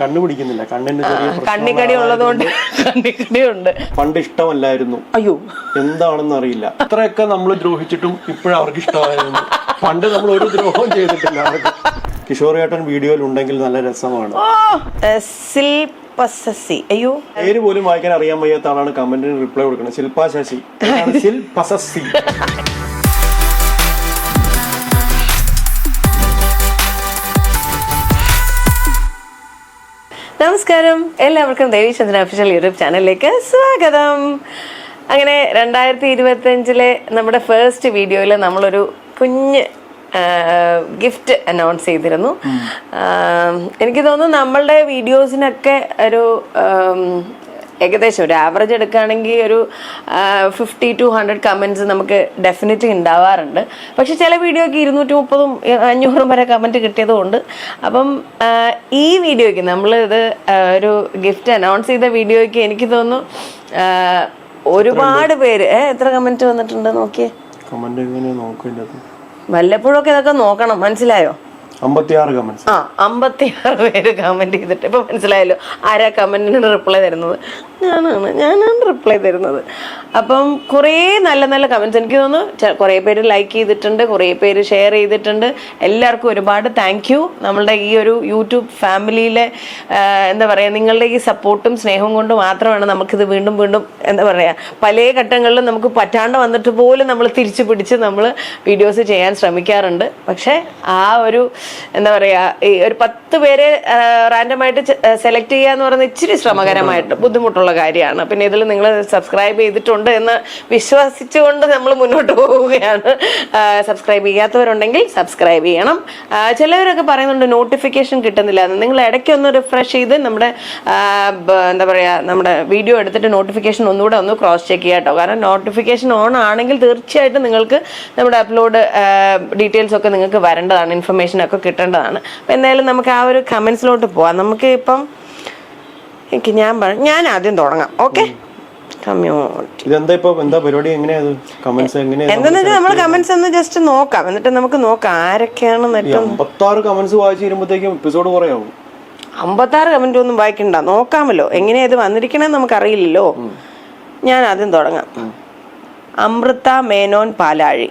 കണ്ണുപിടിക്കുന്നില്ല. കണ്ണിന് ചെറിയ കണ്ണിക്കടി ഉള്ളതുകൊണ്ട് കണ്ണിക്കടി ഉണ്ട് പണ്ട് ഇഷ്ടമല്ലായിരുന്നു അയ്യോ. എന്താണെന്ന് അറിയില്ല. അത്രയൊക്കെ നമ്മൾ ദ്രോഹിച്ചിട്ടും ഇപ്പോഴും അവർക്ക് ഇഷ്ടമായിരുന്നു പണ്ട് നമ്മൾ ഒരു ദ്രോഹവും ചെയ്തിട്ടില്ല. അവർക്ക് കിഷോറിയേട്ടൻ വീഡിയോയിൽ ഉണ്ടെങ്കിൽ നല്ല രസമാണ്. സിൽപസസി അയ്യോ. പേര് പോലും വായിക്കാൻ അറിയാൻ വയ്യാത്ത ആളാണ് കമന്റിന് റിപ്ലൈ കൊടുക്കുന്നത്. ശില്പ ശശി. നമസ്കാരം. എല്ലാവർക്കും ദേവിചന്ദ്രൻ ഒഫീഷ്യൽ യൂട്യൂബ് ചാനലിലേക്ക് സ്വാഗതം. അങ്ങനെ രണ്ടായിരത്തി ഇരുപത്തഞ്ചിലെ നമ്മുടെ ഫസ്റ്റ് വീഡിയോയിൽ നമ്മളൊരു കുഞ്ഞ് ഗിഫ്റ്റ് അനൗൺസ് ചെയ്തിരുന്നു. എനിക്ക് തോന്നുന്നു നമ്മളുടെ വീഡിയോസിനൊക്കെ ഒരു ഏകദേശം ഒരു ആവറേജ് എടുക്കുകയാണെങ്കിൽ ഒരു ഫിഫ്റ്റി ടു ഹൺഡ്രഡ് കമന്റ്സ് നമുക്ക് ഡെഫിനറ്റ്ലി ഉണ്ടാവാറുണ്ട്. പക്ഷെ ചില വീഡിയോയ്ക്ക് ഇരുന്നൂറ്റി മുപ്പതും അഞ്ഞൂറും വരെ കമന്റ് കിട്ടിയതുകൊണ്ട് അപ്പം ഈ വീഡിയോയ്ക്ക് നമ്മൾ ഇത് ഒരു ഗിഫ്റ്റ് അനൗൺസ് ചെയ്ത വീഡിയോയ്ക്ക് എനിക്ക് തോന്നുന്നു ഒരുപാട് പേര് എത്ര കമന്റ് വന്നിട്ടുണ്ട് നോക്കിയേ. വല്ലപ്പോഴൊക്കെ ഇതൊക്കെ നോക്കണം മനസ്സിലായോ? ആ അമ്പത്തിയാറ് പേര് കമന്റ് ചെയ്തിട്ട്. ഇപ്പൊ മനസ്സിലായല്ലോ ആരാ കമന്റിന് റിപ്ലൈ തരുന്നത്? ഞാനാണ്. ഞാനാണ് റിപ്ലൈ തരുന്നത്. അപ്പം കുറേ നല്ല നല്ല കമൻസ് എനിക്ക് തോന്നുന്നു കുറേ പേര് ലൈക്ക് ചെയ്തിട്ടുണ്ട് കുറേ പേര് ഷെയർ ചെയ്തിട്ടുണ്ട്. എല്ലാവർക്കും ഒരുപാട് താങ്ക് യു നമ്മളുടെ ഈ ഒരു യൂട്യൂബ് ഫാമിലിയിലെ എന്താ പറയുക നിങ്ങളുടെ ഈ സപ്പോർട്ടും സ്നേഹവും കൊണ്ട് മാത്രമാണ് നമുക്കിത് വീണ്ടും വീണ്ടും എന്താ പറയുക പല ഘട്ടങ്ങളിലും നമുക്ക് പറ്റാണ്ട് വന്നിട്ട് പോലും നമ്മൾ തിരിച്ചു പിടിച്ച് നമ്മൾ വീഡിയോസ് ചെയ്യാൻ ശ്രമിക്കാറുണ്ട്. പക്ഷേ ആ ഒരു എന്താ പറയുക ഈ ഒരു പത്ത് പേരെ റാൻഡമായിട്ട് സെലക്ട് ചെയ്യുക എന്ന് പറയുന്നത് ഇച്ചിരി ശ്രമകരമായിട്ട് ബുദ്ധിമുട്ടുള്ള കാര്യമാണ്. പിന്നെ ഇതിൽ നിങ്ങൾ സബ്സ്ക്രൈബ് ചെയ്തിട്ടുണ്ട് എന്ന് വിശ്വസിച്ചുകൊണ്ട് നമ്മൾ മുന്നോട്ട് പോവുകയാണ്. സബ്സ്ക്രൈബ് ചെയ്യാത്തവരുണ്ടെങ്കിൽ സബ്സ്ക്രൈബ് ചെയ്യണം. ചിലവരൊക്കെ പറയുന്നുണ്ട് നോട്ടിഫിക്കേഷൻ കിട്ടുന്നില്ല നിങ്ങൾ ഇടയ്ക്ക് ഒന്ന് റിഫ്രഷ് ചെയ്ത് നമ്മുടെ എന്താ പറയുക നമ്മുടെ വീഡിയോ എടുത്തിട്ട് നോട്ടിഫിക്കേഷൻ ഒന്നുകൂടെ ഒന്ന് ക്രോസ് ചെക്ക് ചെയ്യാം കേട്ടോ കാരണം നോട്ടിഫിക്കേഷൻ ഓൺ ആണെങ്കിൽ തീർച്ചയായിട്ടും നിങ്ങൾക്ക് നമ്മുടെ അപ്ലോഡ് ഡീറ്റെയിൽസ് ഒക്കെ നിങ്ങൾക്ക് വരേണ്ടതാണ്. ഇൻഫർമേഷൻ ഒക്കെ കിട്ടേണ്ടതാണ്. അപ്പം എന്തായാലും നമുക്ക് ആ ഒരു കമൻസിലോട്ട് പോവാം. നമുക്ക് ഇപ്പം എനിക്ക് ഞാൻ ഞാൻ ആദ്യം തുടങ്ങാം. ഓക്കെ കമ്മ്യൂണിറ്റി ഇതെന്താ ഇപ്പൊ? എന്താ പരിപാടി? എങ്ങനെയാ കമന്റ്സ് എങ്ങനെയാ? എന്താന്ന് വെച്ചാൽ നമ്മൾ കമന്റ്സ് ഒന്ന് ജസ്റ്റ് നോക്കാം. എന്നിട്ട് നമുക്ക് നോക്കാം ആരൊക്കെയാണ് അമ്പത്താറ് കമന്റ്സ് വായിച്ച് വരുമ്പോഴത്തേക്കും എപ്പിസോഡ് അമ്പത്താറ് കമന്റ് ഒന്നും വായിക്കണ്ട. നോക്കാമല്ലോ. എങ്ങനെയാ ഇത് വന്നിരിക്കണമെന്ന് നമുക്കറിയില്ലല്ലോ. ഞാൻ ആദ്യം തുടങ്ങാം. അമൃത മേനോൻ പാലാഴി.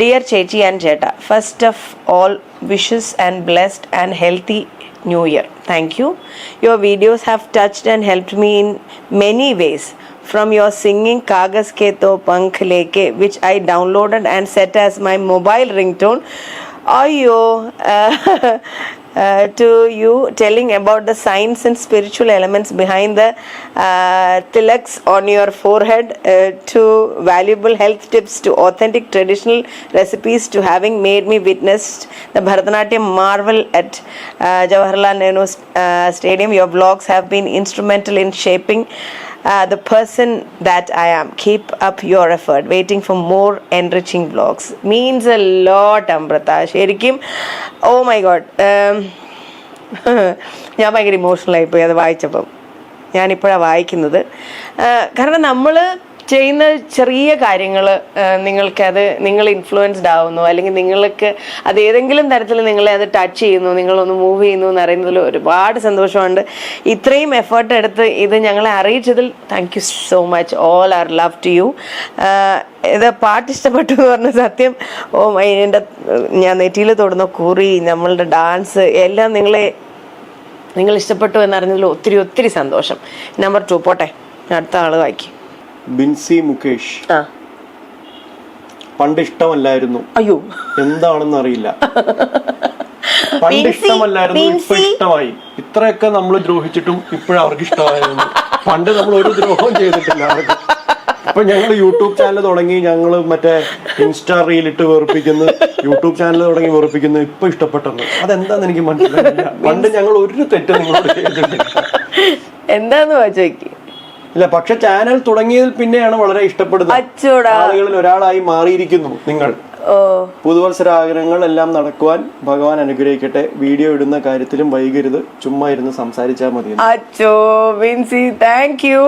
ഡിയർ ചേച്ചി ആൻഡ് ചേട്ടാ first of all wishes and blessed and healthy New Year. Thank you. Your videos have touched and helped me in many ways. From your singing Kagas Ke To Pankh Leke, which I downloaded and set as my mobile ringtone. Ayo, uh, uh, to you telling about the science and spiritual elements behind the uh, tilaks on your forehead, uh, to valuable health tips, to authentic traditional recipes, to having made me witness the Bharatanatyam marvel at uh, Jawaharlal Nehru uh, Stadium. Your vlogs have been instrumental in shaping uh, the person that I am. Keep up your effort. Waiting for more enriching vlogs. Means a lot, Amrita. ശരിക്കും oh my God ഞാൻ ഭയങ്കര emotional ആയിപ്പോയി അത് വായിച്ചപ്പം ഞാനിപ്പോഴാണ് വായിക്കുന്നത് ആ, കാരണം നമ്മൾ ചെയ്യുന്ന ചെറിയ കാര്യങ്ങൾ നിങ്ങൾക്കത് നിങ്ങൾ ഇൻഫ്ലുവൻസ്ഡ് ആവുന്നു അല്ലെങ്കിൽ നിങ്ങൾക്ക് അത് ഏതെങ്കിലും തരത്തിൽ നിങ്ങളെ അത് ടച്ച് ചെയ്യുന്നു നിങ്ങളൊന്ന് മൂവ് ചെയ്യുന്നു എന്ന് അറിയുന്നതിൽ ഒരുപാട് സന്തോഷമുണ്ട്. ഇത്രയും എഫേർട്ട് എടുത്ത് ഇത് ഞങ്ങളെ അറിയിച്ചതിൽ thank you so much all our love to you ഇത് പാട്ട് ഇഷ്ടപ്പെട്ടു എന്ന് പറഞ്ഞ സത്യം. ഓ എന്റെ ഞാൻ നെറ്റിയിൽ തൊടുന്ന കുറി നമ്മളുടെ ഡാൻസ് എല്ലാം നിങ്ങളെ നിങ്ങൾ ഇഷ്ടപ്പെട്ടു എന്നറിഞ്ഞതിൽ ഒത്തിരി ഒത്തിരി സന്തോഷം. നമ്പർ ടു പോട്ടെ. അടുത്ത ആൾ വായിക്കും. ബിൻസി മുകേഷ്. പണ്ട് ഇഷ്ടമല്ലായിരുന്നു. അയ്യോ. എന്താണെന്ന് അറിയില്ല. പണ്ട് ഇഷ്ടമല്ലായിരുന്നു ഇപ്പൊ ഇഷ്ടമായി. ഇത്രയൊക്കെ നമ്മൾ ദ്രോഹിച്ചിട്ടും ഇപ്പോഴും അവർക്ക് ഇഷ്ടമായിരുന്നു. പണ്ട് നമ്മൾ ഒരു ദ്രോഹവും ചെയ്തിട്ടില്ല അവർക്ക്. ഇപ്പൊ ഞങ്ങൾ യൂട്യൂബ് ചാനൽ തുടങ്ങി ഞങ്ങൾ മറ്റേ ഇൻസ്റ്റാ റീൽ ഇട്ട് വെറുപ്പിക്കുന്നു യൂട്യൂബ് ചാനൽ തുടങ്ങി വെറുപ്പിക്കുന്നു ഇപ്പൊ ഇഷ്ടപ്പെട്ടത്. അതെന്താന്ന് എനിക്ക് മനസ്സിലായില്ല. പണ്ട് ഞങ്ങൾ ഒരു തെറ്റ് നിങ്ങളോട് ചെയ്തിട്ടില്ല. എന്താന്ന് വായിച്ചോക്ക് ഇല്ല പക്ഷെ ചാനൽ തുടങ്ങിയതിൽ പിന്നെയാണ് വളരെ ഇഷ്ടപ്പെടുന്നത്. ആളുകളിൽ ഒരാളായി മാറിയിരിക്കുന്നു നിങ്ങൾ. പുതുവത്സര ആഗ്രഹങ്ങൾ എല്ലാം നടക്കുവാൻ ഭഗവാൻ അനുഗ്രഹിക്കട്ടെ. വീഡിയോ ഇടുന്ന കാര്യത്തിലും വൈകരുത്. ചുമ്മാ ഇരുന്ന് സംസാരിച്ചാൽ മതി. അച്ചോ ബിൻസി താങ്ക് യു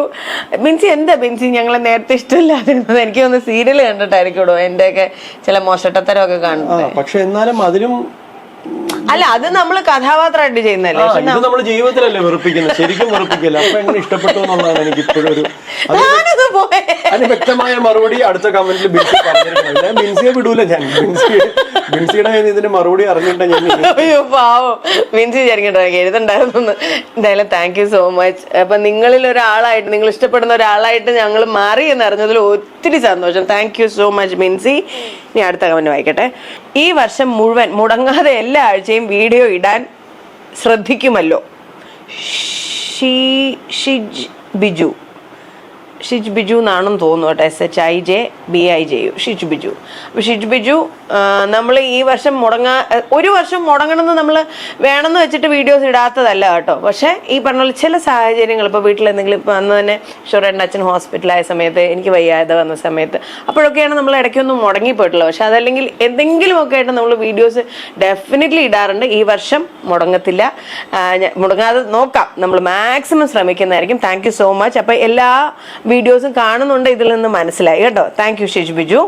ബിൻസി എന്താ ബിൻസി? ഞങ്ങളെ നേരത്തെ ഇഷ്ടമില്ലാതിരുന്നത്. എനിക്ക് ഒന്ന് സീരിയൽ കണ്ടിട്ടായിരിക്കും എന്റെയൊക്കെ ചില മോശട്ടത്തരമൊക്കെ കാണും കാണുന്നത്. പക്ഷെ എന്നാലും അതിലും അല്ല അത് നമ്മൾ കഥാപാത്രമായിട്ട് ചെയ്യുന്നല്ലേ ഇത് നമ്മൾ ജീവിതത്തിലല്ലേ വെറുപ്പിക്കുന്നത്? ശരിക്കും വെറുപ്പിക്കില്ല അപ്പൊ എങ്ങനെ ഇഷ്ടപ്പെട്ടു എന്നുള്ളതാണ് എനിക്ക് ഇപ്പോഴും ഒരു അതിന് വ്യക്തമായ മറുപടി അടുത്ത കമന്റിൽ ബിൻസി പറഞ്ഞിട്ടുണ്ട്. ഞാൻ ബിൻസിയെ വിടൂല ഞാൻ. ബിൻസി ബിൻസിയുടെ ഇതിന്റെ മറുപടി അറിഞ്ഞിട്ട് ഞാൻ അയ്യോ പാവം. മീൻസ് വിചാരിക്കട്ടെ എഴുതണ്ടായിരുന്നു. എന്തായാലും താങ്ക് യു സോ മച്ച് അപ്പൊ നിങ്ങളിൽ ഒരാളായിട്ട് നിങ്ങൾ ഇഷ്ടപ്പെടുന്ന ഒരാളായിട്ട് ഞങ്ങൾ മാറി എന്ന് അറിഞ്ഞതിൽ ഒത്തിരി സന്തോഷം. Thank you so much Minsi ഇനി അടുത്ത കമന്റ് വായിക്കട്ടെ. ഈ വർഷം മുഴുവൻ മുടങ്ങാതെ എല്ലാ ആഴ്ചയും വീഡിയോ ഇടാൻ ശ്രദ്ധിക്കുമല്ലോ. ഷീ ഷിജ് ബിജു. ഷിജ് ബിജു എന്നാണെന്ന് തോന്നുന്നു കേട്ടോ S H I J B I J U Shij Biju. അപ്പോൾ ഷിജ് ബിജു നമ്മൾ ഈ വർഷം മുടങ്ങാ ഒരു വർഷം മുടങ്ങണമെന്ന് നമ്മൾ വേണമെന്ന് വെച്ചിട്ട് വീഡിയോസ് ഇടാത്തതല്ല കേട്ടോ. പക്ഷേ ഈ പറഞ്ഞ പോലെ ചില സാഹചര്യങ്ങൾ ഇപ്പോൾ വീട്ടിൽ എന്തെങ്കിലും ഇപ്പോൾ അന്ന് തന്നെ ഷുറേന്റെ അച്ഛൻ ഹോസ്പിറ്റലായ സമയത്ത് എനിക്ക് വയ്യാതെ വന്ന സമയത്ത് അപ്പോഴൊക്കെയാണ് നമ്മൾ ഇടയ്ക്കൊന്നും മുടങ്ങിപ്പോയിട്ടുള്ളത്. പക്ഷേ അതല്ലെങ്കിൽ എന്തെങ്കിലുമൊക്കെ ആയിട്ട് നമ്മൾ വീഡിയോസ് ഡെഫിനറ്റ്ലി ഇടാറുണ്ട്. ഈ വർഷം മുടങ്ങത്തില്ല. മുടങ്ങാതെ നോക്കാം. നമ്മൾ മാക്സിമം ശ്രമിക്കുന്നതായിരിക്കും. Thank so much. അപ്പോൾ എല്ലാ വീഡിയോസും കാണുന്നുണ്ട് ഇതിൽ നിന്ന് മനസ്സിലായി. കേട്ടോ? താങ്ക് യു ശേഷി ബിജു.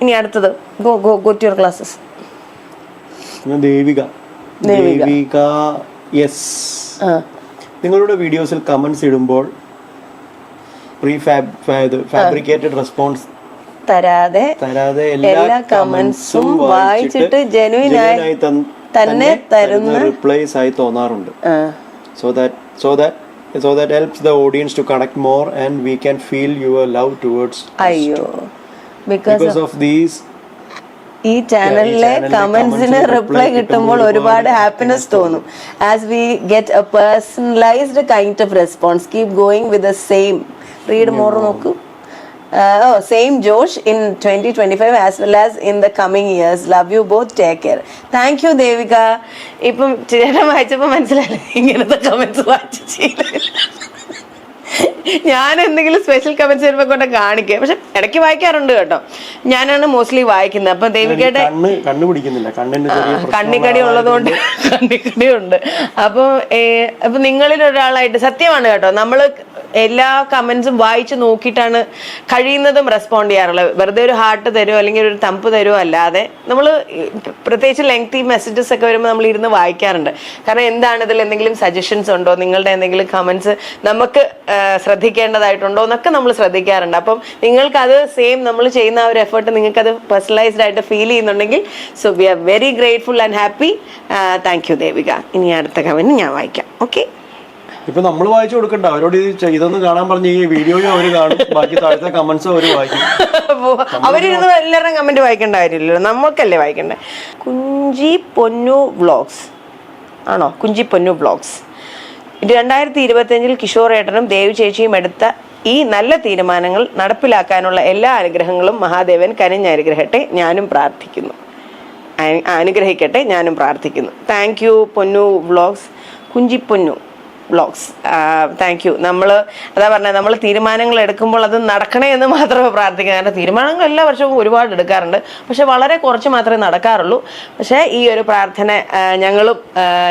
ഇനി അടുത്തത്. Go go go to your classes Devika. Devika. Yes നിങ്ങളുടെ വീഡിയോസിൽ കമന്റ്സ് ഇടുമ്പോൾ പ്രീ ഫാബ്രിക്കേറ്റഡ് റെസ്പോൺസ് തരാതെ തരാതെ എല്ലാ കമന്റ്സും വായിച്ചിട്ട് ആയി തന്നെ തരുന്ന റിപ്ലൈസ് ആയി തോന്നാറുണ്ട്. So that so so that that helps the audience to connect more and we can feel your love towards towards അയ്യോ. ബിക്കോസ് ഓഫ് ദീസ് these ഈ ചാനലിലെ കമന്റ്സിന് റിപ്ലൈ reply കിട്ടുമ്പോൾ ഒരുപാട് ഹാപ്പിനെസ് തോന്നും. As we get a personalised kind of response keep going with the same read more നോക്കൂ. ഓ same josh in twenty twenty five as well as in the coming years love you both take care thank you Devika ഇപ്പം ചേട്ടൻ വായിച്ചപ്പോൾ മനസ്സിലായില്ലേ. ഇങ്ങനത്തെ comments വായിച്ചു ഞാൻ എന്തെങ്കിലും special comments വരുമ്പോൾ കൊണ്ട് കാണിക്കുക പക്ഷെ ഇടയ്ക്ക് വായിക്കാറുണ്ട് കേട്ടോ. ഞാനാണ് മോസ്റ്റ്ലി വായിക്കുന്നത്. അപ്പൊ ദേവികയുടെ കണ്ണിക്കടി ഉള്ളതുകൊണ്ട് കണ്ണിക്കടി ഉണ്ട്. അപ്പൊ അപ്പൊ നിങ്ങളിൽ ഒരാളായിട്ട് സത്യമാണ് കേട്ടോ. നമ്മൾ എല്ലാ കമന്റ്സും വായിച്ച് നോക്കിയിട്ടാണ് കഴിയുന്നതും റെസ്പോണ്ട് ചെയ്യാറുള്ളത്. വെറുതെ ഒരു ഹാർട്ട് തരുമോ അല്ലെങ്കിൽ ഒരു തമ്പ് തരുമോ അല്ലാതെ നമ്മൾ പ്രത്യേകിച്ച് ലെങ്തി മെസ്സേജസ് ഒക്കെ വരുമ്പോൾ നമ്മൾ ഇരുന്ന് വായിക്കാറുണ്ട്. കാരണം എന്താണ് ഇതിൽ എന്തെങ്കിലും സജഷൻസ് ഉണ്ടോ? നിങ്ങളുടെ എന്തെങ്കിലും കമന്റ്സ് നമുക്ക് ശ്രദ്ധിക്കേണ്ടതായിട്ടുണ്ടോ എന്നൊക്കെ നമ്മൾ ശ്രദ്ധിക്കാറുണ്ട്. അപ്പം നിങ്ങൾക്ക് അത് സെയിം നമ്മൾ ചെയ്യുന്ന ആ ഒരു എഫേർട്ട് നിങ്ങൾക്ക് അത് പേഴ്സണലൈസ്ഡ് ആയിട്ട് ഫീൽ ചെയ്യുന്നുണ്ടെങ്കിൽ so we are very grateful and happy thank you Devika ഇനി അടുത്ത കമന്റ് ഞാൻ വായിക്കാം. ഓക്കെ ഇപ്പൊ നമ്മൾ വായിച്ചു കൊടുക്കണ്ട. അവരോട് ഇത് ചെയ്തെന്ന് കാണാൻ പറഞ്ഞ ഈ വീഡിയോയും അവർ കാണും. ബാക്കി താഴത്തെ കമന്റ്സും അവർ വായിക്കും. അവരിരുന്ന് എല്ലാവരും കമന്റ് വായിക്കേണ്ട കാര്യമില്ലല്ലോ. നമ്മൾക്കല്ലേ വായിക്കണ്ടേ കുഞ്ചി പൊന്നു വ്ളോഗ്സ് ആണോ? കുഞ്ചി പൊന്നു വ്ളോഗ്സ് രണ്ടായിരത്തി ഇരുപത്തിയഞ്ചിൽ കിഷോർ ഏട്ടനും ദേവി ചേച്ചിയും എടുത്ത ഈ നല്ല തീരുമാനങ്ങൾ നടപ്പിലാക്കാനുള്ള എല്ലാ അനുഗ്രഹങ്ങളും മഹാദേവൻ കനിഞ്ഞനുഗ്രഹട്ടെ. ഞാനും പ്രാർത്ഥിക്കുന്നു. അനുഗ്രഹിക്കട്ടെ. ഞാനും പ്രാർത്ഥിക്കുന്നു. Thank you Ponnu vlogs Kunji vlogs thank you നമ്മൾ അതാ പറഞ്ഞത് നമ്മൾ തീരുമാനങ്ങൾ എടുക്കുമ്പോൾ അത് നടക്കണേ എന്ന് മാത്രമേ പ്രാർത്ഥിക്കുക കാരണം തീരുമാനങ്ങൾ എല്ലാ വർഷവും ഒരുപാട് എടുക്കാറുണ്ട്. പക്ഷെ വളരെ കുറച്ച് മാത്രമേ നടക്കാറുള്ളൂ. പക്ഷേ ഈ ഒരു പ്രാർത്ഥന ഞങ്ങളും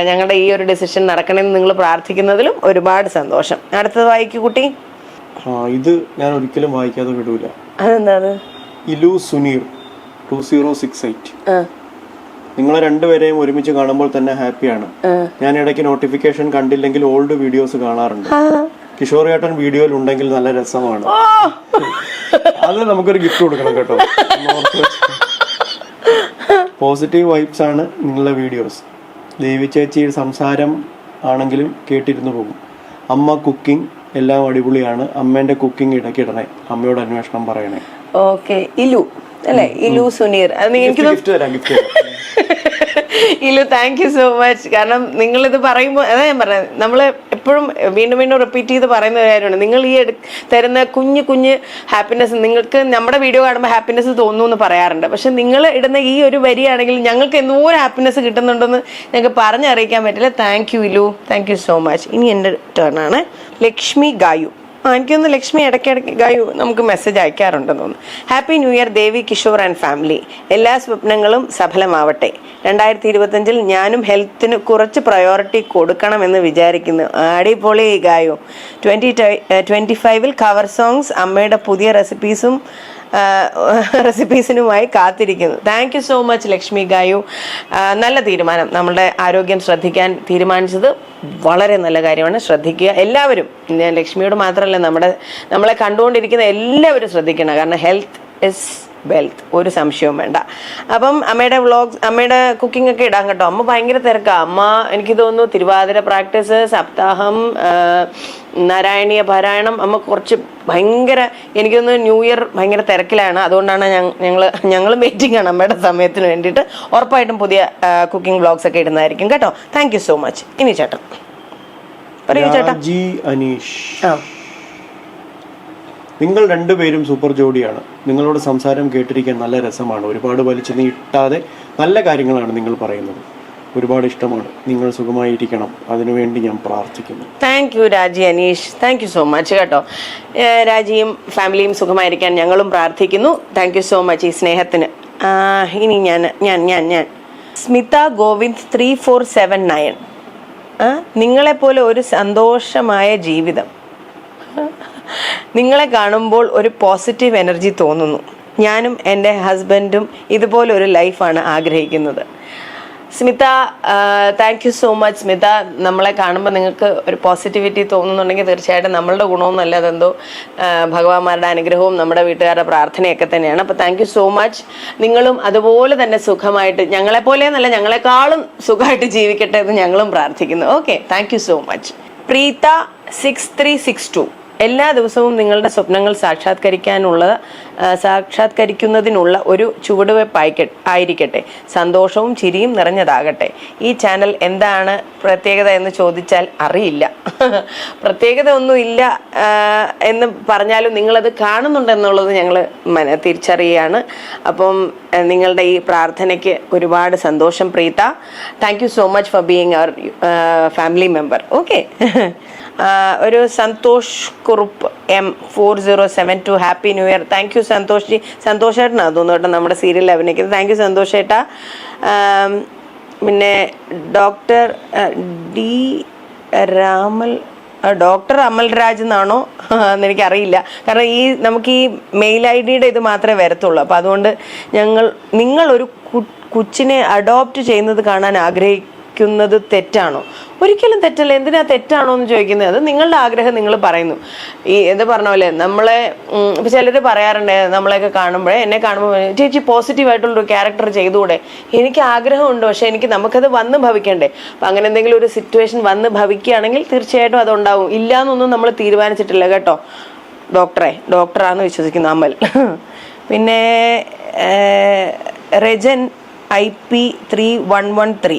ഞങ്ങളുടെ ഈ ഒരു ഡിസിഷൻ നടക്കണമെന്ന് നിങ്ങൾ പ്രാർത്ഥിക്കുന്നതിലും ഒരുപാട് സന്തോഷം. അടുത്തത് വായിക്കൂ കുട്ടി. ഇത് ഞാൻ ഒരിക്കലും വായിക്കാതെ വിടൂല. അതെന്താ Ilu Suneer two zero six eight ആ, നിങ്ങളെ രണ്ടുപേരെയും ഒരുമിച്ച് കാണുമ്പോൾ തന്നെ ഹാപ്പിയാണ്. ഞാൻ ഇടയ്ക്ക് നോട്ടിഫിക്കേഷൻ കണ്ടില്ലെങ്കിൽ ഓൾഡ് വീഡിയോസ് കാണാറുണ്ട്. കിഷോർ ഏട്ടൻ വീഡിയോയിൽ ഉണ്ടെങ്കിൽ നല്ല രസമാണ്. അത് നമുക്കൊരു ഗിഫ്റ്റ് കൊടുക്കണം കേട്ടോ. പോസിറ്റീവ് വൈബ്സ് ആണ് നിങ്ങളുടെ വീഡിയോസ്. ദേവി ചേച്ചിയുടെ സംസാരം ആണെങ്കിലും കേട്ടിരുന്നു പോകും. അമ്മ കുക്കിംഗ് എല്ലാം അടിപൊളിയാണ്. അമ്മേന്റെ കുക്കിംഗ് ഇടയ്ക്കിടണേ അമ്മയോട് അന്വേഷണം പറയണേ. ഓക്കെ ഇലു അല്ലേ? ഇലു സുനീർ. എനിക്ക് ഗിഫ്റ്റ് തരാം ഗിഫ്റ്റ് തരാം. ഇല്ലു താങ്ക് യു സോ മച്ച് കാരണം നിങ്ങളിത് പറയുമ്പോൾ അതാ ഞാൻ പറഞ്ഞത് നമ്മൾ എപ്പോഴും വീണ്ടും വീണ്ടും റിപ്പീറ്റ് ചെയ്ത് പറയുന്ന കാര്യമാണ്. നിങ്ങൾ ഈ തരുന്ന കുഞ്ഞു കുഞ്ഞ് ഹാപ്പിനെസ് നിങ്ങൾക്ക് നമ്മുടെ വീഡിയോ കാണുമ്പോൾ ഹാപ്പിനെസ് തോന്നുമെന്ന് പറയാറുണ്ട്. പക്ഷെ നിങ്ങൾ ഇടുന്ന ഈ ഒരു വരിയാണെങ്കിൽ ഞങ്ങൾക്ക് എന്തോ ഒരു ഹാപ്പിനെസ് കിട്ടുന്നുണ്ടെന്ന് ഞങ്ങൾക്ക് പറഞ്ഞറിയിക്കാൻ പറ്റില്ല. Thank you Ilu thank you so much ഇനി എന്റെ ടേൺ ആണ്. ലക്ഷ്മി ഗായു. എനിക്കൊന്ന് ലക്ഷ്മി ഇടയ്ക്കിടയ്ക്ക് നമുക്ക് മെസ്സേജ് അയക്കാറുണ്ടെന്ന് തോന്നുന്നു. Happy new year Devi Kishore and family എല്ലാ സ്വപ്നങ്ങളും സഫലമാവട്ടെ. രണ്ടായിരത്തി ഇരുപത്തഞ്ചിൽ ഞാനും ഹെൽത്തിന് കുറച്ച് പ്രയോറിറ്റി കൊടുക്കണമെന്ന് വിചാരിക്കുന്നു. അടിപൊളി ഗായു. ട്വന്റി ട്വന്റി ഫൈവിൽ കവർ സോങ്സ് അമ്മയുടെ പുതിയ റെസിപ്പീസും റെസിപ്പീസിനുമായി കാത്തിരിക്കുന്നു. Thank you so much Lakshmi Gayu. നല്ല തീരുമാനം. നമ്മുടെ ആരോഗ്യം ശ്രദ്ധിക്കാൻ തീരുമാനിച്ചത് വളരെ നല്ല കാര്യമാണ്. ശ്രദ്ധിക്കുക. എല്ലാവരും ലക്ഷ്മിയോട് മാത്രമല്ല നമ്മുടെ നമ്മളെ കണ്ടുകൊണ്ടിരിക്കുന്ന എല്ലാവരും ശ്രദ്ധിക്കണം. കാരണം ഹെൽത്ത് ഇസ് വെൽത്ത് ഒരു സംശയവും വേണ്ട. അപ്പം അമ്മയുടെ വ്ളോഗ്സ് അമ്മയുടെ കുക്കിംഗ് ഒക്കെ ഇടാൻ കേട്ടോ. അമ്മ ഭയങ്കര തിരക്കാണ് അമ്മ എനിക്ക് തോന്നുന്നു തിരുവാതിര പ്രാക്ടീസ് സപ്താഹം നാരായണീയ പാരായണം അമ്മ കുറച്ച് ഭയങ്കര എനിക്കൊന്ന് ന്യൂ ഇയർ ഭയങ്കര തിരക്കിലാണ്. അതുകൊണ്ടാണ് ഞങ്ങൾ ഞങ്ങളും വെയിറ്റിംഗ് ആണ് അമ്മയുടെ സമയത്തിന് വേണ്ടിയിട്ട് ഉറപ്പായിട്ടും പുതിയ കുക്കിംഗ് ബ്ലോഗ്സ് ഒക്കെ ഇടുന്നതായിരിക്കും കേട്ടോ. താങ്ക് യു സോ മച്ച് ഇനി ചേട്ടൻ. പറയൂ ചേട്ടാ. ജി അനീഷ്. ആ. നിങ്ങൾ രണ്ടുപേരും സൂപ്പർ ജോഡിയാണ്. നിങ്ങളോട് സംസാരം കേട്ടിരിക്കാൻ നല്ല രസമാണ്. ഒരുപാട് വലിച്ചു നീട്ടാതെ നല്ല കാര്യങ്ങളാണ് നിങ്ങൾ പറയുന്നത്. ഒരുപാട് ഇഷ്ടമാണ്. നിങ്ങൾ സുഖമായിരിക്കണം. അതിനുവേണ്ടി ഞാൻ പ്രാർത്ഥിക്കുന്നു. Thank you Raji Aneesh thank you so much കേട്ടോ. രാജിയും ഫാമിലിയും സുഖമായിരിക്കാൻ ഞങ്ങളും പ്രാർത്ഥിക്കുന്നു. താങ്ക് യു സോ മച്ച് ഈ സ്നേഹത്തിന്. ഇനി ഞാൻ ഞാൻ ഞാൻ ഞാൻ. Smitha Govind three four seven nine. നിങ്ങളെപ്പോലെ ഒരു സന്തോഷമായ ജീവിതം. നിങ്ങളെ കാണുമ്പോൾ ഒരു പോസിറ്റീവ് എനർജി തോന്നുന്നു. ഞാനും എന്റെ ഹസ്ബൻഡും ഇതുപോലൊരു ലൈഫാണ് ആഗ്രഹിക്കുന്നത്. Smitha thank you so much Smitha. നമ്മളെ കാണുമ്പോൾ നിങ്ങൾക്ക് ഒരു പോസിറ്റിവിറ്റി തോന്നുന്നുണ്ടെങ്കിൽ തീർച്ചയായിട്ടും നമ്മളുടെ ഗുണമൊന്നുമല്ല അതെന്തോ ആ, ഭഗവാന്മാരുടെ അനുഗ്രഹവും നമ്മുടെ വീട്ടുകാരുടെ പ്രാർത്ഥനയൊക്കെ തന്നെയാണ്. അപ്പോൾ താങ്ക് യു സോ മച്ച് നിങ്ങളും അതുപോലെ തന്നെ സുഖമായിട്ട് ഞങ്ങളെപ്പോലെ എന്നല്ല ഞങ്ങളെക്കാളും സുഖമായിട്ട് ജീവിക്കട്ടെ എന്ന് ഞങ്ങളും പ്രാർത്ഥിക്കുന്നു. Okay thank you so much Preetha six three six two എല്ലാ ദിവസവും നിങ്ങളുടെ സ്വപ്നങ്ങൾ സാക്ഷാത്കരിക്കാനുള്ള സാക്ഷാത്കരിക്കുന്നതിനുള്ള ഒരു ചുവടുവയ്പ് ആയിരിക്കട്ടെ. സന്തോഷവും ചിരിയും നിറഞ്ഞതാകട്ടെ. ഈ ചാനൽ എന്താണ് പ്രത്യേകത എന്ന് ചോദിച്ചാൽ അറിയില്ല. പ്രത്യേകത ഒന്നും ഇല്ല എന്ന് പറഞ്ഞാലും നിങ്ങളത് കാണുന്നുണ്ടെന്നുള്ളത് ഞങ്ങൾ തിരിച്ചറിയുകയാണ്. അപ്പം നിങ്ങളുടെ ഈ പ്രാർത്ഥനയ്ക്ക് ഒരുപാട് സന്തോഷം Preetha. Thank you so much for being our family member okay ഒരു Santhosh Kurup M four zero seven two happy new year. Thank you Santhosh ji. Santhosh ഏട്ടനാണ് തോന്നുന്നു നമ്മുടെ സീരിയലിൽ അഭിനയിക്കുന്നത്. താങ്ക് യു സന്തോഷ് ഏട്ടാ പിന്നെ doctor D Ramal doctor Amal Raj എന്നാണോ? എന്ന് എനിക്കറിയില്ല. കാരണം ഈ നമുക്ക് ഈ മെയിൽ ഐ ഡിയുടെ ഇത് മാത്രമേ വരത്തുള്ളൂ. അപ്പോൾ അതുകൊണ്ട് ഞങ്ങൾ നിങ്ങളൊരു കൊച്ചിനെ അഡോപ്റ്റ് ചെയ്യുന്നത് കാണാൻ ആഗ്രഹിക്കുന്നത് തെറ്റാണോ? ഒരിക്കലും തെറ്റല്ല. എന്തിനാ തെറ്റാണോ എന്ന് ചോദിക്കുന്നത്? അത് നിങ്ങളുടെ ആഗ്രഹം നിങ്ങൾ പറയുന്നു. ഈ എന്ത് പറഞ്ഞ പോലെ നമ്മളെ ഇപ്പം ചിലർ പറയാറുണ്ട് നമ്മളെയൊക്കെ കാണുമ്പോഴേ എന്നെ കാണുമ്പോൾ ചേച്ചി പോസിറ്റീവായിട്ടുള്ളൊരു ക്യാരക്ടർ ചെയ്തുകൂടെ? എനിക്ക് ആഗ്രഹമുണ്ട് പക്ഷേ എനിക്ക് നമുക്കത് വന്ന് ഭവിക്കണ്ടേ? അപ്പം അങ്ങനെ എന്തെങ്കിലും ഒരു സിറ്റുവേഷൻ വന്ന് ഭവിക്കുകയാണെങ്കിൽ തീർച്ചയായിട്ടും അതുണ്ടാവും. ഇല്ല എന്നൊന്നും നമ്മൾ തീരുമാനിച്ചിട്ടില്ല കേട്ടോ. ഡോക്ടറെ ഡോക്ടറാന്ന് വിശ്വസിക്കുന്നു അമൽ. പിന്നെ Rejan I P three one one three.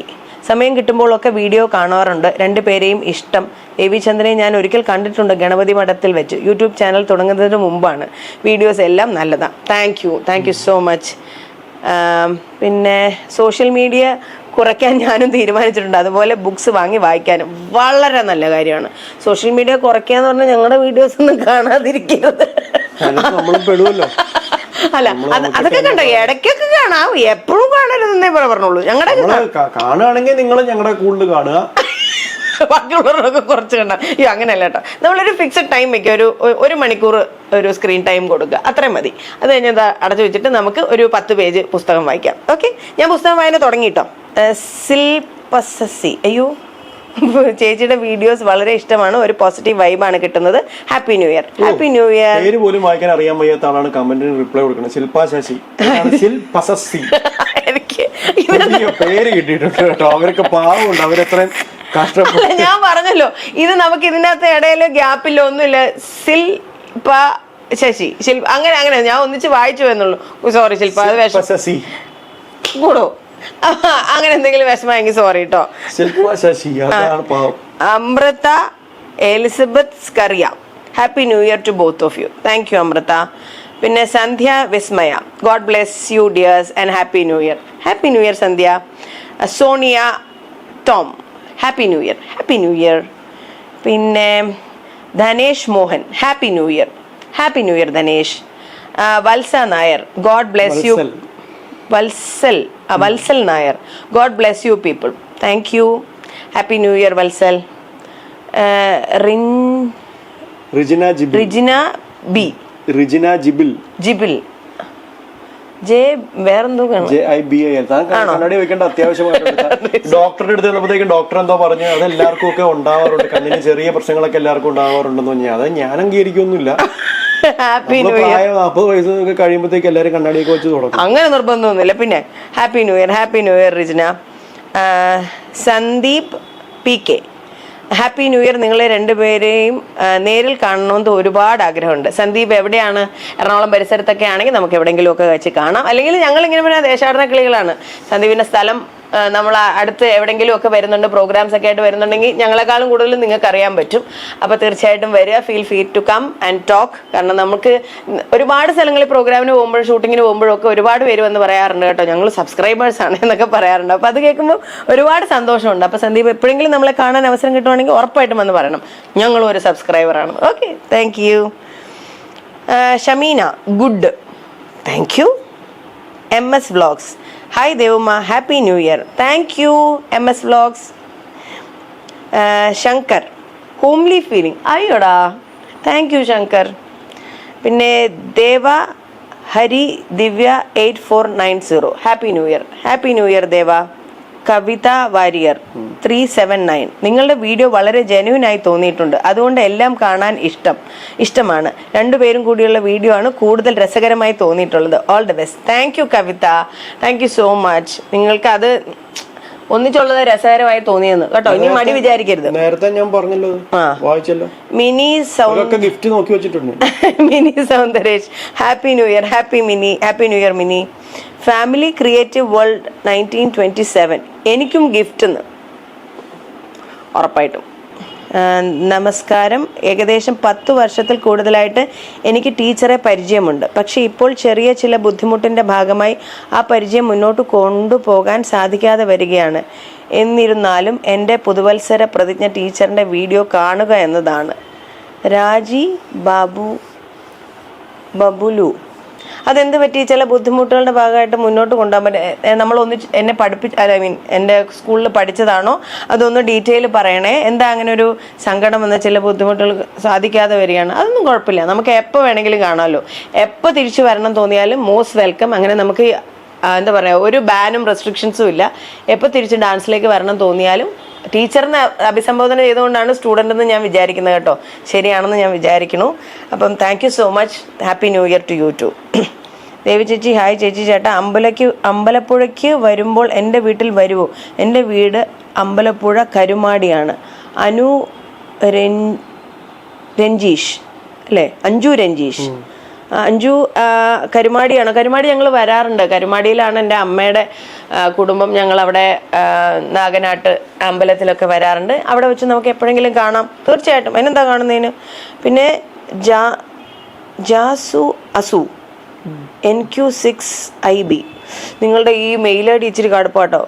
സമയം കിട്ടുമ്പോഴൊക്കെ വീഡിയോ കാണാറുണ്ട്. രണ്ടു രണ്ടുപേരെയും ഇഷ്ടം. രവിചന്ദ്രനെ ഞാൻ ഒരിക്കൽ കണ്ടിട്ടുണ്ട് ഗണപതി മഠത്തിൽ വെച്ച്. യൂട്യൂബ് ചാനൽ തുടങ്ങുന്നതിന് മുമ്പാണ്. വീഡിയോസ് എല്ലാം നല്ലതാണ് thank you thank you so much പിന്നെ സോഷ്യൽ മീഡിയ കുറയ്ക്കാൻ ഞാനും തീരുമാനിച്ചിട്ടുണ്ട്. അതുപോലെ ബുക്സ് വാങ്ങി വായിക്കാനും. വളരെ നല്ല കാര്യമാണ്. സോഷ്യൽ മീഡിയ കുറയ്ക്കുക എന്ന് പറഞ്ഞാൽ ഞങ്ങളുടെ വീഡിയോസ് ഒന്നും കാണാതിരിക്കരുത് അല്ല അത് അതൊക്കെ കണ്ടോ? ഇടയ്ക്കൊക്കെ കാണാം. എപ്പോഴും കാണരുതെന്നേ പറ- പറഞ്ഞോളൂ ഞങ്ങളുടെ കാണുകയാണെങ്കിൽ നിങ്ങൾ ഞങ്ങളുടെ കൂടുതൽ കാണുക. ബാക്കിയുള്ളവരൊക്കെ കുറച്ച് കണ്ട. അയ്യോ അങ്ങനെയല്ല കേട്ടോ. നമ്മളൊരു ഫിക്സഡ് ടൈം വെക്കുക ഒരു ഒരു മണിക്കൂർ ഒരു സ്ക്രീൻ ടൈം കൊടുക്കുക. അത്രയും മതി. അത് കഴിഞ്ഞ് അടച്ചു വെച്ചിട്ട് നമുക്ക് ഒരു പത്ത് പേജ് പുസ്തകം വായിക്കാം. ഓക്കെ ഞാൻ പുസ്തകം വായന തുടങ്ങിട്ടോ സിൽപസസി അയ്യോ. ചേച്ചിയുടെ വീഡിയോസ് വളരെ ഇഷ്ടമാണ്. ഒരു പോസിറ്റീവ് വൈബാണ് കിട്ടുന്നത്. Happy new year happy new year പേര് പോലും വായിക്കാൻ അറിയാൻ വയ്യാത്ത ആളാണ് കമന്റിന് റിപ്ലൈ കൊടുക്കുന്നത്. ശില്പ ശശി. ശിൽപസി പേര് കിട്ടിയിട്ടുണ്ട് കേട്ടോ. അവരൊക്കെ പാവമുണ്ട്. അവരെത്രയും ഞാൻ പറഞ്ഞല്ലോ. ഇത് നമുക്ക് ഇതിനകത്ത് ഇടയിൽ ഗ്യാപ്പില്ല ഒന്നുമില്ല. ശിൽപ ശശി. ശില്പ അങ്ങനെ അങ്ങനെ. ഞാൻ ഒന്നിച്ച് വായിച്ചു എന്നുള്ളൂ. സോറി ശില്പ അത് വിഷം ശശി കൂടോ? അങ്ങനെ എന്തെങ്കിലും വിഷമമെങ്കിൽ സോറി കേട്ടോ ശില്പ ശശി അതാണ് പാവം. Amrutha Elizabeth Scaria. Happy new year to both of you thank you Amrutha. പിന്നെ Sandhya Vismaya. God bless you dears and happy new year happy new year Sandhya. Sonia Tom. Happy new year happy new year പിന്നെ Dhanesh Mohan. Happy new year happy new year Dhanesh. Vatsa Nair. God bless you Vatsal. Vatsal Nair. God bless you people thank you happy new year Vatsal. Rin- Rijina Rijina B. Rijina Jibil. Jibil. J വേറെന്തോ കാണും. J I B I കണ്ണാടി വെക്കേണ്ട അത്യാവശ്യമായിട്ട് ഡോക്ടറുടെ അടുത്ത് ചെന്നപ്പോഴത്തേക്കും doctor എന്തോ പറഞ്ഞു. അത് എല്ലാവർക്കും ഒക്കെ ഉണ്ടാവാറുണ്ട്. കണ്ണിന് ചെറിയ പ്രശ്നങ്ങളൊക്കെ എല്ലാവർക്കും ഉണ്ടാവാറുണ്ടെന്ന് പറഞ്ഞാൽ അത് ഞാൻ അംഗീകരിക്കൊന്നുമില്ല ഹാപ്പി ന്യൂ ഇയർ നാൽപ്പത് വയസ്സ് കഴിയുമ്പോഴത്തേക്ക് എല്ലാവരും കണ്ണാടിയൊക്കെ വെച്ച് തുടങ്ങും. അങ്ങനെ നിർബന്ധമൊന്നുമില്ല. പിന്നെ happy new year happy new year Rijana. Sandeep P K. Happy new year നിങ്ങളെ രണ്ടുപേരെയും നേരിൽ കാണണമെന്ന് ഒരുപാട് ആഗ്രഹമുണ്ട്. സന്ദീപ് എവിടെയാണ്? എറണാകുളം പരിസരത്തൊക്കെ ആണെങ്കിൽ നമുക്ക് എവിടെയെങ്കിലും ഒക്കെ വെച്ച് കാണാം. അല്ലെങ്കിൽ ഞങ്ങൾ ഇങ്ങനെ പറഞ്ഞ ദേശാടന കിളികളാണ്. സന്ദീപിന്റെ സ്ഥലം നമ്മൾ അടുത്ത് എവിടെയെങ്കിലും ഒക്കെ വരുന്നുണ്ട് പ്രോഗ്രാംസ് ഒക്കെ ആയിട്ട് വരുന്നുണ്ടെങ്കിൽ ഞങ്ങളെക്കാളും കൂടുതൽ നിങ്ങൾക്ക് അറിയാൻ പറ്റും. അപ്പോൾ തീർച്ചയായിട്ടും വരിക feel free to come and talk കാരണം നമുക്ക് ഒരുപാട് സ്ഥലങ്ങളിൽ പ്രോഗ്രാമിന് പോകുമ്പോഴും ഷൂട്ടിങ്ങിന് പോകുമ്പോഴും ഒക്കെ ഒരുപാട് പേര് വന്ന് പറയാറുണ്ട് കേട്ടോ. ഞങ്ങൾ സബ്സ്ക്രൈബേഴ്സ് ആണ് എന്നൊക്കെ പറയാറുണ്ട്. അപ്പോൾ അത് കേൾക്കുമ്പോൾ ഒരുപാട് സന്തോഷമുണ്ട്. അപ്പോൾ സന്ദീപ് എപ്പോഴെങ്കിലും നമ്മളെ കാണാൻ അവസരം കിട്ടുവാണെങ്കിൽ ഉറപ്പായിട്ടും വന്ന് പറയണം. ഞങ്ങളും ഒരു സബ്സ്ക്രൈബറാണ് okay thank you Shameena good thank you M S vlogs hi Devumma happy new year thank you M S vlogs Shankar homely feeling അയ്യോടാ താങ്ക് യു ശങ്കർ പിന്നെ Deva Hari Divya eight four nine zero happy new year happy new year Deva Kavitha Warrier three seven nine. നിങ്ങളുടെ video വളരെ genuine ആയി തോന്നിയിട്ടുണ്ട്. അതുകൊണ്ട് എല്ലാം കാണാൻ ഇഷ്ടം. ഇഷ്ടമാണ്. രണ്ടുപേരും കൂടിയുള്ള വീഡിയോ ആണ് കൂടുതൽ രസകരമായി തോന്നിയിട്ടുള്ളത്. All the best thank you Kavitha. Thank you so much നിങ്ങൾക്ക് അത് ഒന്നിച്ചുള്ളത് രസകരമായി തോന്നിയെന്ന്. കേട്ടോ? ഇനി മടി വിചാരിക്കരുത്. നേരത്തെ ഞാൻ പറഞ്ഞല്ലോ. വായിച്ചല്ലോ. മിനി ഗിഫ്റ്റ് നോക്കി വെച്ചിട്ടുണ്ട്. Mini Soundaresh. Happy new year happy Mini happy new year Mini. Family creative world nineteen twenty seven എനിക്കും ഗിഫ്റ്റ് എന്ന് ഉറപ്പായിട്ടും. നമസ്കാരം. ഏകദേശം പത്ത് വർഷത്തിൽ കൂടുതലായിട്ട് എനിക്ക് ടീച്ചറെ പരിചയമുണ്ട്. പക്ഷേ ഇപ്പോൾ ചെറിയ ചില ബുദ്ധിമുട്ടിന്റെ ഭാഗമായി ആ പരിചയം മുന്നോട്ട് കൊണ്ടുപോകാൻ സാധിക്കാതെ വരികയാണ്. എന്നിരുന്നാലും എന്റെ പുതുവത്സര പ്രതിജ്ഞ ടീച്ചറിന്റെ വീഡിയോ കാണുക എന്നതാണ്. രാജി ബാബു ബബുലു. അതെന്ത് പറ്റി? ചില ബുദ്ധിമുട്ടുകളുടെ ഭാഗമായിട്ട് മുന്നോട്ട് കൊണ്ടുപോകാൻ പറ്റും നമ്മൾ ഒന്ന് എന്നെ പഠിപ്പിച്ച് ഐ മീൻ എന്റെ സ്കൂളിൽ പഠിച്ചതാണോ? അതൊന്ന് ഡീറ്റെയിൽ പറയണേ. എന്താ അങ്ങനെ ഒരു സങ്കടം വന്ന ചില ബുദ്ധിമുട്ടുകൾ സാധിക്കാതെ വരികയാണ്? അതൊന്നും കുഴപ്പമില്ല. നമുക്ക് എപ്പോൾ വേണമെങ്കിലും കാണാമല്ലോ എപ്പോൾ തിരിച്ചു വരണം തോന്നിയാലും മോസ്റ്റ് വെൽക്കം അങ്ങനെ നമുക്ക് എന്താ പറയുക ഒരു ബാനും റെസ്ട്രിക്ഷൻസും ഇല്ല. എപ്പോൾ തിരിച്ച് ഡാൻസിലേക്ക് വരണം തോന്നിയാലും ടീച്ചറിനെ അഭിസംബോധന ചെയ്തുകൊണ്ടാണ് സ്റ്റുഡന്റ് എന്ന് ഞാൻ വിചാരിക്കുന്നത് കേട്ടോ. ശരിയാണെന്ന് ഞാൻ വിചാരിക്കുന്നു. അപ്പം thank you so much happy new year to you too Devi ചേച്ചി ഹായ് ചേച്ചി ചേട്ടാ. അമ്പലയ്ക്ക് അമ്പലപ്പുഴയ്ക്ക് വരുമ്പോൾ എന്റെ വീട്ടിൽ വരുമോ എന്റെ വീട് അമ്പലപ്പുഴ കരുമാടിയാണ്. അനു രഞ്ജീഷ് അല്ലേ? അഞ്ജു രഞ്ജീഷ്. അഞ്ജു കരുമാടിയാണ്. കരുമാടി ഞങ്ങൾ വരാറുണ്ട്. കരുമാടിയിലാണ് എന്റെ അമ്മയുടെ കുടുംബം. ഞങ്ങൾ അവിടെ നാഗനാട്ട് അമ്പലത്തിലൊക്കെ വരാറുണ്ട്. അവിടെ വെച്ച് നമുക്ക് എപ്പോഴെങ്കിലും കാണാം. തീർച്ചയായിട്ടും. അതിനെന്താ കാണുന്നതിന്? പിന്നെ ജാ ജാസു അസു N Q six I B നിങ്ങളുടെ ഈ മെയിൽ ഐ ഡി ഇച്ചിരി കടുപ്പാട്ടോ.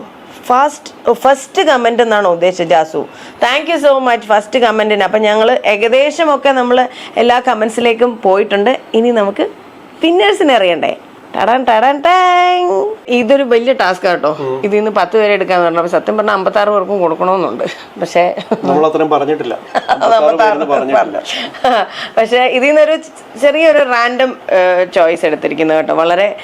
ഫസ്റ്റ് ഫസ്റ്റ് കമന്റ് എന്നാണ് ഉദ്ദേശിച്ചത് Jasu. Thank you so much first കമന്റിന് അപ്പം ഞങ്ങൾ ഏകദേശമൊക്കെ നമ്മൾ എല്ലാ കമൻസിലേക്കും പോയിട്ടുണ്ട്. ഇനി നമുക്ക് വിന്നേഴ്സിനെ അറിയണ്ടേ? ടടാൻ ടടാൻ ടാങ്. ഇതൊരു വലിയ ടാസ്ക് ആട്ടോ. ഇതിൽ നിന്ന് പത്ത് പേരെ എടുക്കാന്ന് പറഞ്ഞു. അപ്പൊ സത്യം പറഞ്ഞാൽ അമ്പത്താറ് പേർക്കും കൊടുക്കണമെന്നുണ്ട്. പക്ഷേ പറഞ്ഞിട്ടില്ല. പക്ഷെ ഇതിൽ നിന്നൊരു ചെറിയൊരു റാൻഡം ചോയ്സ് എടുത്തിരിക്കുന്നത് കേട്ടോ. വളരെ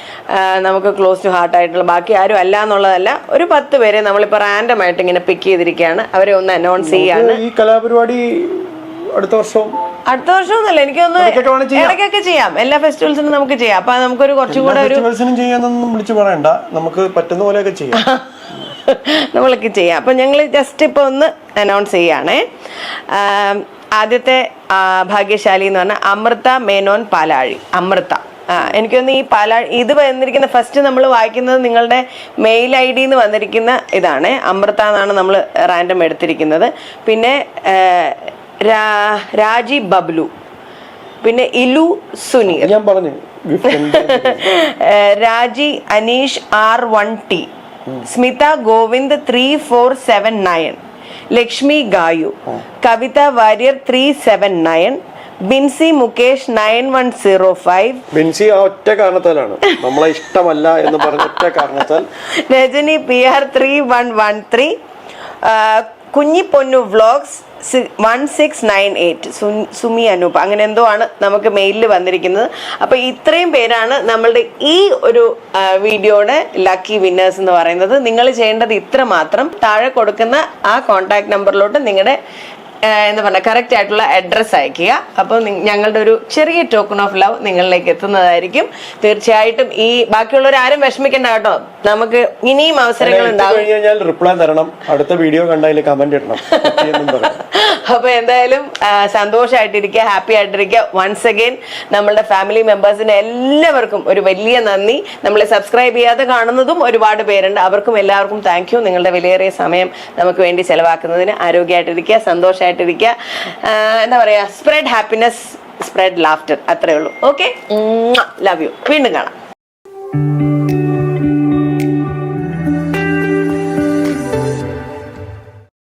നമുക്ക് ക്ലോസ് ടു ഹാർട്ട് ആയിട്ടുള്ള ബാക്കി ആരും അല്ല എന്നുള്ളതല്ല. ഒരു പത്ത് പേരെ നമ്മളിപ്പോ റാൻഡം ആയിട്ട് ഇങ്ങനെ പിക്ക് ചെയ്തിരിക്കുകയാണ്. അവരെ ഒന്ന് അനൗൺസ് ചെയ്യാണ്. ഈ കലാപരിപാടി അടുത്ത വർഷവും അടുത്ത വർഷം അല്ല എനിക്കൊന്ന് ഇടയ്ക്കൊക്കെ ചെയ്യാം. എല്ലാ ഫെസ്റ്റിവൽസിനും നമുക്ക് ചെയ്യാം. അപ്പൊ നമുക്കൊരു കുറച്ചുകൂടെ ഒരു ഫെസ്റ്റിവൽസിനും ചെയ്യാന്നൊന്നും വിളിച്ചു പറയണ്ട. നമുക്ക് പറ്റുന്ന പോലെയൊക്കെ ചെയ്യാം. നമ്മളൊക്കെ ചെയ്യാം. അപ്പൊ ഞങ്ങൾ ജസ്റ്റ് ഇപ്പൊ ഒന്ന് അനൗൺസ് ചെയ്യുകയാണേ. ആദ്യത്തെ ഭാഗ്യശാലി എന്ന് പറഞ്ഞാൽ അമൃത മേനോൻ പാലാഴി. അമൃത. എനിക്കൊന്ന് ഈ പാലാ ഇത് വന്നിരിക്കുന്ന ഫസ്റ്റ് നമ്മൾ വായിക്കുന്നത് നിങ്ങളുടെ മെയിൽ ഐ ഡി എന്ന് വന്നിരിക്കുന്ന ഇതാണ്. അമൃത എന്നാണ് നമ്മൾ റാൻഡം എടുത്തിരിക്കുന്നത്. പിന്നെ രാജി ബബ്ലു. പിന്നെ ഇലു സുനീർ. ഞാൻ പറഞ്ഞു Raji Aneesh R one T. Smitha Govind three four seven nine. Lakshmi Gayu. Kavitha Warrier three seven nine. Binsi Mukesh nine one zero five. Binsi ആ ഒറ്റ കാരണത്താലാണ്. നമ്മളെ ഇഷ്ടമല്ല എന്ന് പറഞ്ഞ ഒറ്റ കാരണത്താൽ. Rajani P R three one one three. Kunjiponnu vlogs one six nine eight Sumi Anoop. അങ്ങനെ എന്തോ ആണ് നമുക്ക് മെയിലിൽ വന്നിരിക്കുന്നത്. അപ്പോൾ ഇത്രയും പേരാണ് നമ്മളുടെ ഈ ഒരു വീഡിയോയുടെ ലക്കി വിന്നേഴ്സ് എന്ന് പറയുന്നത്. നിങ്ങൾ ചെയ്യേണ്ടത് ഇത്ര മാത്രം. താഴെ കൊടുക്കുന്ന ആ കോൺടാക്ട് നമ്പറിലോട്ട് നിങ്ങളുടെ എന്താ പറയുക കറക്റ്റ് ആയിട്ടുള്ള അഡ്രസ്സ് അയക്കുക. അപ്പോൾ ഞങ്ങളുടെ ഒരു ചെറിയ ടോക്കൺ ഓഫ് ലവ് നിങ്ങളിലേക്ക് എത്തുന്നതായിരിക്കും. തീർച്ചയായിട്ടും ഈ ബാക്കിയുള്ളവർ ആരും വിഷമിക്കേണ്ട കേട്ടോ. നമുക്ക് ഇനിയും അവസരങ്ങൾ ഉണ്ടാകും കഴിഞ്ഞ് കഴിഞ്ഞാൽ റിപ്ലൈ തരണം. അടുത്ത വീഡിയോ കണ്ടതിൽ കമന്റ് ഇടണം. അപ്പൊ എന്തായാലും സന്തോഷമായിട്ടിരിക്കുക ഹാപ്പി ആയിട്ടിരിക്കുക. വൺസ് അഗൈൻ നമ്മളുടെ ഫാമിലി മെമ്പേഴ്സിന് എല്ലാവർക്കും ഒരു വലിയ നന്ദി. നമ്മളെ സബ്സ്ക്രൈബ് ചെയ്യാതെ കാണുന്നതും ഒരുപാട് പേരുണ്ട്. അവർക്കും എല്ലാവർക്കും താങ്ക് യു നിങ്ങളുടെ വിലയേറിയ സമയം നമുക്ക് വേണ്ടി ചെലവാക്കുന്നതിന് ആരോഗ്യമായിട്ടിരിക്കുക സന്തോഷമായിട്ടിരിക്കുക എന്താ പറയാ സ്പ്രെഡ് ഹാപ്പിനെസ് സ്പ്രെഡ് ലാഫ്റ്റർ അത്രേ ഉള്ളൂ. ഓക്കെ ലവ് യു വീണ്ടും കാണാം.